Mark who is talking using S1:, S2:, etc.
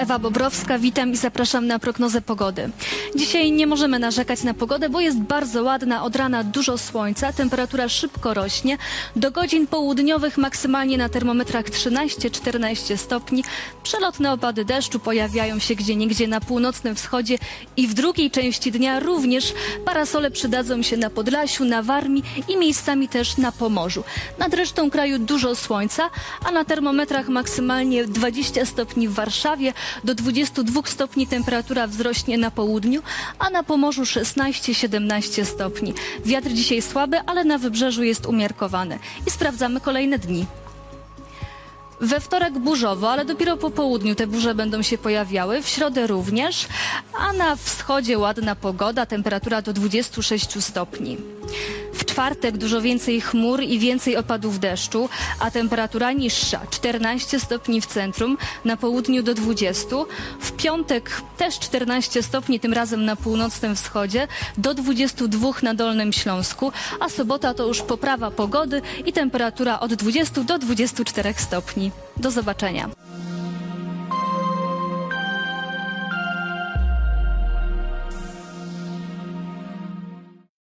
S1: Ewa Bobrowska, witam i zapraszam na prognozę pogody. Dzisiaj nie możemy narzekać na pogodę, bo jest bardzo ładna, od rana dużo słońca, temperatura szybko rośnie. Do godzin południowych maksymalnie na termometrach 13-14 stopni. Przelotne opady deszczu pojawiają się gdzieniegdzie na północnym wschodzie i w drugiej części dnia również parasole przydadzą się na Podlasiu, na Warmii i miejscami też na Pomorzu. Nad resztą kraju dużo słońca, a na termometrach maksymalnie 20 stopni w Warszawie, do 22 stopni temperatura wzrośnie na południu, a na Pomorzu 16-17 stopni. Wiatr dzisiaj słaby, ale na wybrzeżu jest umiarkowany. I sprawdzamy kolejne dni. We wtorek burzowo, ale dopiero po południu te burze będą się pojawiały, w środę również, a na wschodzie ładna pogoda, temperatura do 26 stopni. W czwartek dużo więcej chmur i więcej opadów deszczu, a temperatura niższa 14 stopni w centrum, na południu do 20. W piątek też 14 stopni, tym razem na północnym wschodzie, do 22 na Dolnym Śląsku, a sobota to już poprawa pogody i temperatura od 20 do 24 stopni. Do zobaczenia.